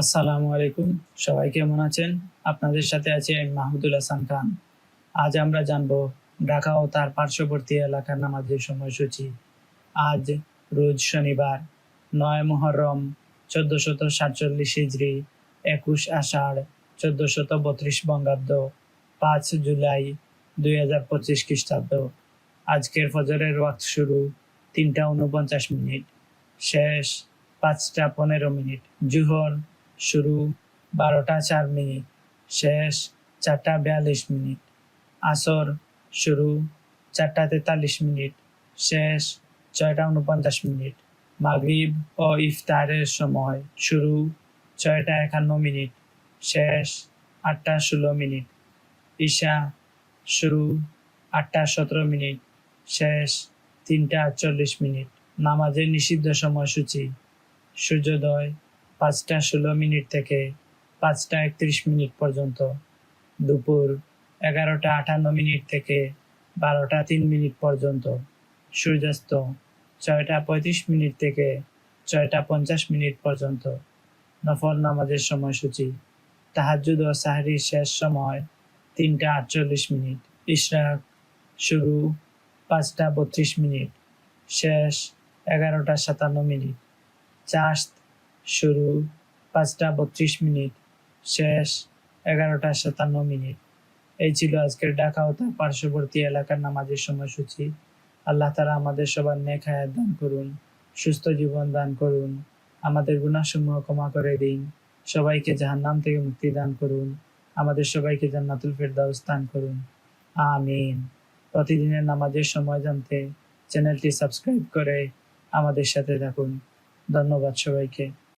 আসসালামু আলাইকুম। সবাই কেমন আছেন? আপনাদের সাথে আছি আমি মাহমুদুল হাসান খান। আজ আমরা জানব ঢাকা ও তার পার্শ্ববর্তী এলাকার নামাজের সময়সূচি। আজ রোজ শনিবার, নয় মহরম চোদ্দ শত সাতচল্লিশ হিজড়ি একুশ আষাঢ় চোদ্দ শত বত্রিশ বঙ্গাব্দ, পাঁচ জুলাই দুই হাজার পঁচিশ খ্রিস্টাব্দ। আজকের ফজরের ওয়াক্ত শুরু তিনটা উনপঞ্চাশ মিনিট, শেষ পাঁচটা পনেরো মিনিট, জুহর শুরু বারোটা চার মিনিট, শেষ চারটা বিয়াল্লিশ মিনিট, আসর শুরু চারটা তেতাল্লিশ মিনিট, শেষ ছয়টা উনপঞ্চাশ মিনিট, মাগরিব ও ইফতারের সময় শুরু ছয়টা একান্ন মিনিট, শেষ আটটা ষোলো মিনিট, ঈশা শুরু আটটা সতেরো মিনিট, শেষ তিনটা আটচল্লিশ মিনিট, নামাজের নিষিদ্ধ সময়সূচি, সূর্যোদয় পাঁচটা ষোলো মিনিট থেকে পাঁচটা একত্রিশ মিনিট পর্যন্ত। দুপুর এগারোটা আটান্ন মিনিট থেকে বারোটা তিন মিনিট পর্যন্ত। সূর্যাস্ত ছয়টা পঁয়ত্রিশ মিনিট থেকে ছয়টা পঞ্চাশ মিনিট পর্যন্ত। নফল নামাজের সময়সূচি। তাহাজুদ ও সাহরির শেষ সময় তিনটা আটচল্লিশ মিনিট। ইশরাক শুরু পাঁচটা বত্রিশ মিনিট। শেষ এগারোটা সাতান্ন মিনিট। চাষত শুরু, পাঁচটা বত্রিশ মিনিট, শেষ এগারোটা সাতান্ন মিনিট। এই ছিল আজকের ঢাকা ও তার পার্শ্ববর্তী এলাকার নামাজের সময়সূচি। আল্লাহ তারা আমাদের সবার নেক হায়াত দান করুন, সুস্থ জীবন দান করুন, আমাদের গুণাসমূহ ক্ষমা করে দিন, সবাইকে জাহান্নাম থেকে মুক্তি দান করুন, আমাদের সবাইকে জান্নাতুল ফেরদাউস দান করুন। আমিন। প্রতিদিনের নামাজের সময় জানতে চ্যানেলটি সাবস্ক্রাইব করে আমাদের সাথে থাকুন। ধন্যবাদ সবাইকে।